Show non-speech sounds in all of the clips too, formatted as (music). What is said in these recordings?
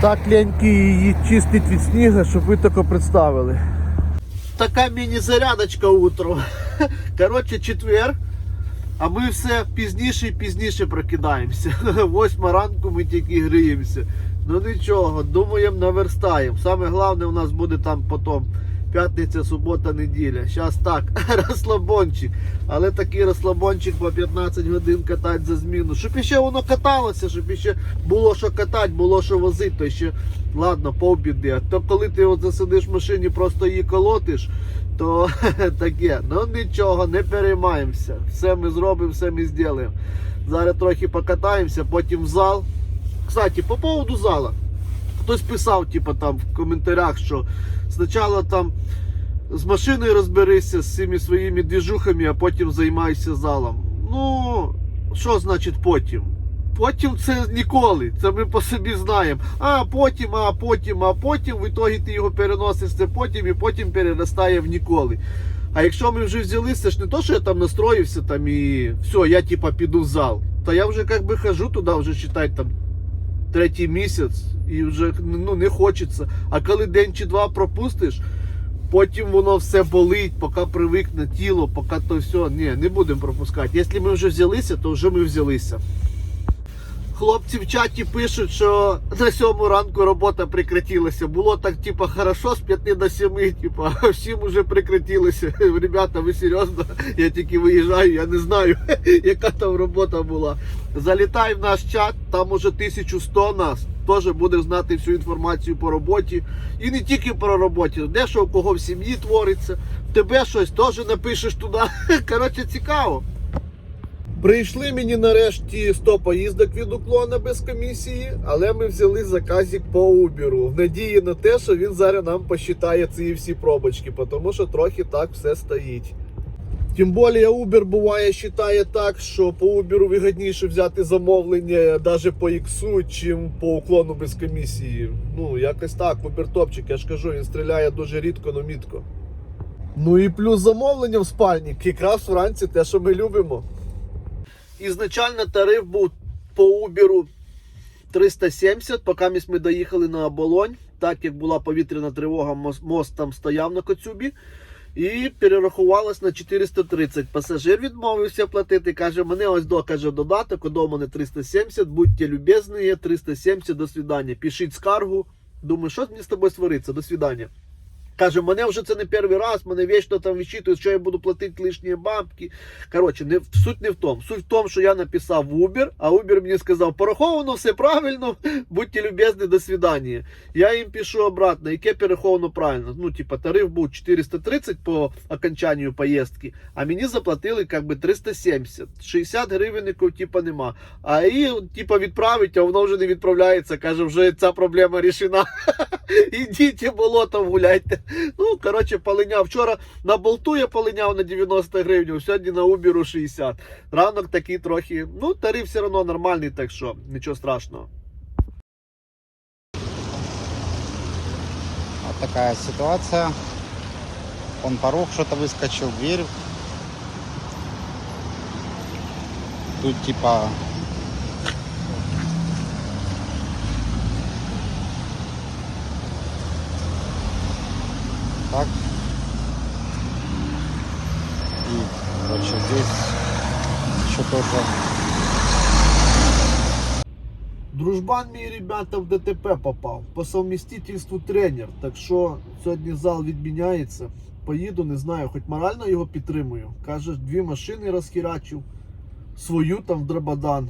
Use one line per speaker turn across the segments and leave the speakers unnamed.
Так ляньки її чистить від снігу, щоб ви тако представили. Така міні-зарядочка утром. (laughs) Коротше, четвер. А ми все пізніше і пізніше прокидаємося. (laughs) Восьма ранку ми тільки гріємося. Ну нічого, думаємо, наверстаємо. Саме головне у нас буде там потім п'ятниця, субота, неділя. Зараз так, (laughs) розслабончик. Але такий розслабончик по 15 годин катати за зміну. Щоб іще воно каталося, щоб іще було що катати, було що возити, то ще ладно, повбіди. А то коли ти от засидиш в машині, просто її колотиш, то (laughs) таке. Ну нічого, не переймаємося. Все ми зробимо, все ми зробимо. Зараз трохи покатаємося, потім в зал. Кстати, по поводу зала. Хтось писав, типу, там в коментарях, що спочатку там з машиною розберися з цими своїми двіжухами, а потім займайся залом. Ну, що значить потім? Потім це ніколи. Це ми по собі знаємо. А потім, а потім, а потім, в ітогі ти його переносиш це потім і потім переростає в ніколи. А якщо ми вже взялися, ж не то, що я там настроївся там і все, я типа піду в зал. Та я вже як би хожу туди, вже читай там третій місяць і вже ну, не хочеться. А коли день чи два пропустиш, потім воно все болить, поки привикне тіло, поки то все. Ні, не будемо пропускати. Якщо ми вже взялися, то вже ми взялися. Хлопці в чаті пишуть, що на сьому ранку робота прекратилася. Було так, типа, хорошо з 5 до 7, типа, (laughs) а всім уже прекратилося. (laughs) Ребята, ви серйозно? Я тільки виїжджаю, я не знаю, (laughs) яка там робота була. Залітай в наш чат, там уже 1100 нас. Теж будеш знати всю інформацію по роботі. І не тільки про роботі, де що у кого в сім'ї твориться, тебе щось теж напишеш туди. Коротше, цікаво. Прийшли мені нарешті 100 поїздок від уклона без комісії, але ми взяли заказик по Уберу в надії на те, що він зараз нам посчитає ці всі пробочки, тому що трохи так все стоїть. Тим більше Uber буває вважає так, що по Uber вигідніше взяти замовлення навіть по іксу, чим по уклону без комісії. Ну, якось так, Uber топчик, я ж кажу, він стріляє дуже рідко, но мітко. Ну і плюс замовлення в спальник, якраз вранці те, що ми любимо. Ізначально тариф був по Uber 370, поки ми доїхали на оболонь, так як була повітряна тривога, мост, там стояв на Коцюбі. І перерахувалось на 430. Пасажир відмовився платити. Каже, мене ось до каже додаток, до мене 370, будьте любезні, 370, до свидання. Пишіть скаргу. Думаю, що мені з тобою свариться? До свидання. Каже, мене вже це не перший раз, мене вічно там вичитують, що я буду платити лишні бабки. Коротше, не, суть не в тому. Суть в тому, що я написав в Uber, а Uber мені сказав, пораховано все правильно, (laughs) будьте любезні, до свидання. Я їм пишу обратно, яке перераховано правильно. Ну, типа, тариф був 430 по окончанню поїздки, а мені заплатили як би 370. 60 гривенників, типа, нема. А її, типа, відправить, а воно вже не відправляється. Каже, вже ця проблема рішена. (laughs) Ідіть болотом гуляйте. Ну, коротше, полиняв. Вчора на болту я полиняв на 90 гривень, сьогодні на Убіру 60. Ранок такий трохи. Ну, тариф все одно нормальний, так що нічого страшного.
Вот такая ситуация. Он порог что-то выскочил, дверь. Тут типа так. И, короче, здесь еще тоже
Дружбан мій ребята в ДТП попав. По совмістительству тренер. Так що сьогодні зал відміняється. Поїду, не знаю, хоч морально його підтримую. Каже, дві машини розхерачив, свою там в Драбадан.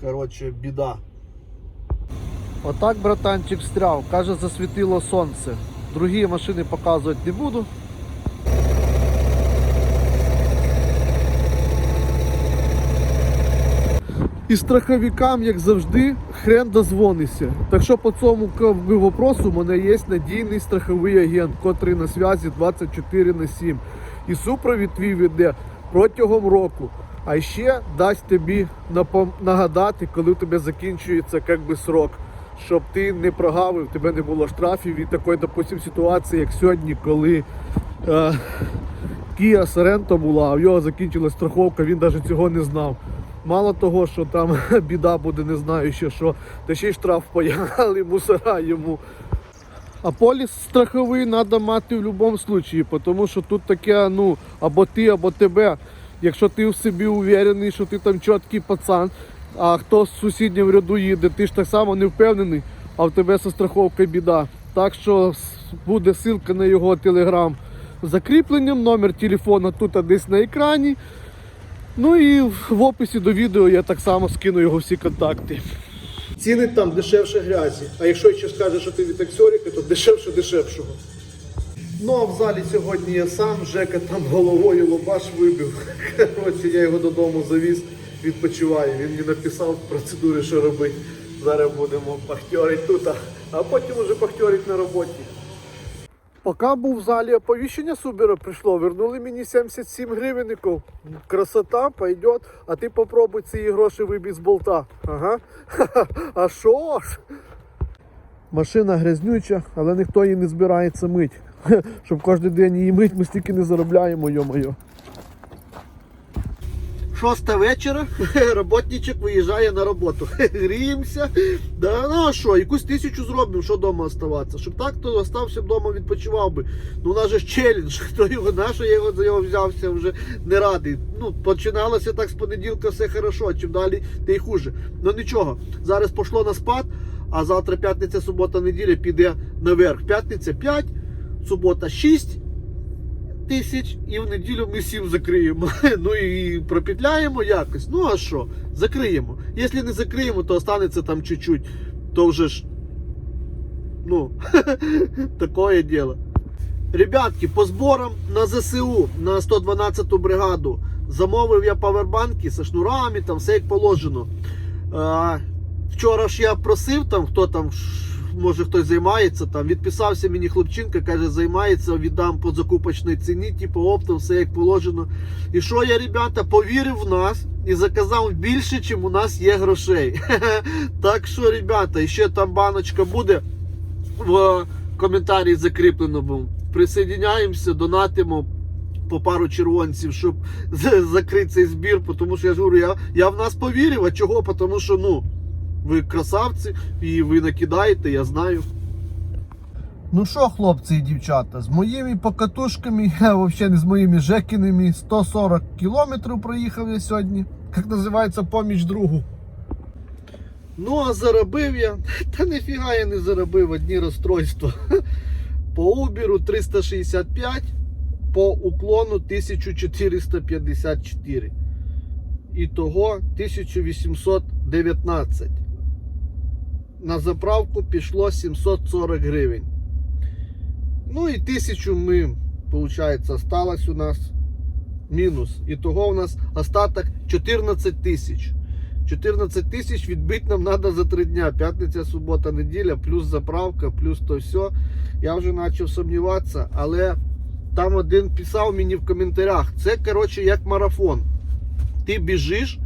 Коротше, біда. Отак, братанчик, встряв. Каже, засвітило сонце. Другі машини показувати не буду. І страховикам, як завжди, хрен дозвониться. Так що по цьому вопросу у мене є надійний страховий агент, котрий на зв'язі 24 на 7. І супровід твій веде протягом року. А ще дасть тобі нагадати, коли у тебе закінчується как би, срок, щоб ти не прогавив, тебе не було штрафів і такої, допустим, ситуації, як сьогодні, коли е, Kia Sorento була, а в його закінчилась страховка, він навіть цього не знав. Мало того, що там (laughs) біда буде, не знаю ще що, та ще й штраф паяли, мусора йому. А поліс страховий треба мати в будь-якому випадку, тому що тут таке, ну, або ти, або тебе. Якщо ти в собі уверений, що ти там чіткий пацан, а хто з сусіднім ряду їде, ти ж так само не впевнений, а в тебе зі страховкою біда. Так що буде ссылка на його телеграм закріпленням, номер телефона тут десь на екрані. Ну і в описі до відео я так само скину його всі контакти. Ціни там дешевше грязі. А якщо ще скажеш, що ти від аксьоріки, то дешевше дешевшого. Ну а в залі сьогодні я сам, Жека там головою лобаш вибив. (laughs) Коротше, я його додому завіз, відпочиває. Він мені написав процедури, що робити. Зараз будемо пахтьорити тут, а- потім уже пахтьорити на роботі. Поки був в залі оповіщення Субера прийшло, вернули мені 77 гривень. Красота, пойдет. А ти попробуй ці гроші вибій з болта. Ага. (laughs) А що ж? Машина грязнюча, але ніхто її не збирається мить. (laughs) Щоб кожен день її мить, ми стільки не заробляємо, йо-моє. Шоста вечора, (laughs) роботничок виїжджає на роботу. (laughs) Гріємося. Да, ну а що, якусь тисячу зробимо, що вдома оставатися. Щоб так, то остався вдома, відпочивав би. Ну у нас же ж челендж, хто (laughs) його на що я його за його взявся, вже не радий. Ну, починалося так з понеділка, все хорошо, чим далі, те й хуже. Ну нічого, зараз пішло на спад, а завтра п'ятниця, субота, неділя піде наверх. П'ятниця 5, субота 6 тисяч, і в неділю ми сім закриємо. (laughs) Ну і пропетляємо якось. Ну а що? Закриємо. Якщо не закриємо, то останеться там чуть-чуть. То вже ж. Ну, (laughs) такое дело. Ребятки, по зборам на ЗСУ на 112-ту бригаду замовив я павербанки зі шнурами, там все як положено. Вчора ж я просив там, хто там, може хтось займається, там відписався мені хлопчинка, каже, займається, віддам по закупочній ціні, типу оптом, все як положено. І що я, ребята, повірив в нас і заказав більше, чим у нас є грошей. (laughs) Так що, ребята, ще там баночка буде в коментарі закріпленому. Присоединяємося, донатимо по пару червонців, щоб (laughs) закрити цей збір. Тому що я ж говорю, я, я в нас повірив. А чого? Тому що ну, ви красавці і ви накидаєте, я знаю. Ну що, хлопці і дівчата, з моїми покатушками, (laughs) а взагалі не з моїми жекіними, 140 кілометрів проїхав я сьогодні. Як називається поміч другу. Ну, а заробив я. (laughs) Та ніфіга я не заробив одні розстройства. (laughs) По Уберу 365, по уклону 1454. Ітого 1819. На заправку пішло 740 гривень. Ну і тисячу ми, виходить, осталось у нас мінус. Ітого у нас остаток 14 тисяч. 14 тисяч відбити нам треба за 3 дня. П'ятниця, субота, неділя, плюс заправка, плюс то все. Я вже почав сумніватися, але там один писав мені в коментарях. Це, коротше, як марафон. Ти біжиш,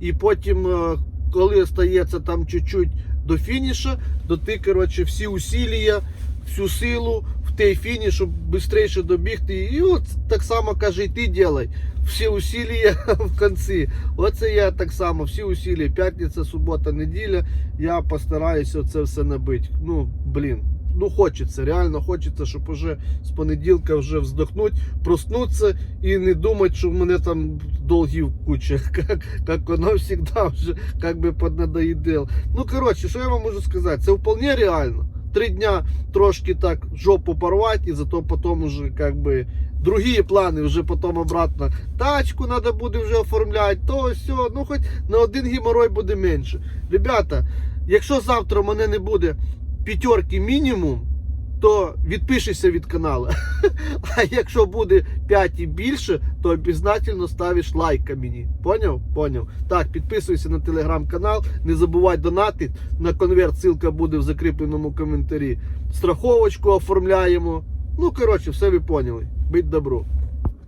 і потім, е, коли стається там чуть-чуть до фініша, до ти, коротше, всі усілля, всю силу в той фініш, щоб швидше добігти. І от так само каже, і ти ділай. Всі усілля (laughs) в кінці. Оце я так само, всі усілля. П'ятниця, субота, неділя. Я постараюся це все набити. Ну, блін. Ну, хочеться, реально хочеться, щоб уже з понеділка вже вздохнути, проснутися і не думати, що в мене там долгів куча, (laughs) як, як воно завжди вже як би поднадоїдило. Ну, коротше, що я вам можу сказати? Це вполне реально. Три дня трошки так жопу порвати, і зато потім уже как бы другие плани, вже потім обратно. Тачку треба буде вже оформляти, то все. Ну хоч на один геморой буде менше. Ребята, якщо завтра мене не буде п'ятерки мінімум, то відпишися від каналу. (laughs) А якщо буде 5 і більше, то обов'язково ставиш лайк мені. Поняв? Поняв. Так, підписуйся на телеграм-канал, не забувай донати. На конверт ссылка буде в закріпленому коментарі. Страховочку оформляємо. Ну, коротше, все ви поняли. Будь добро.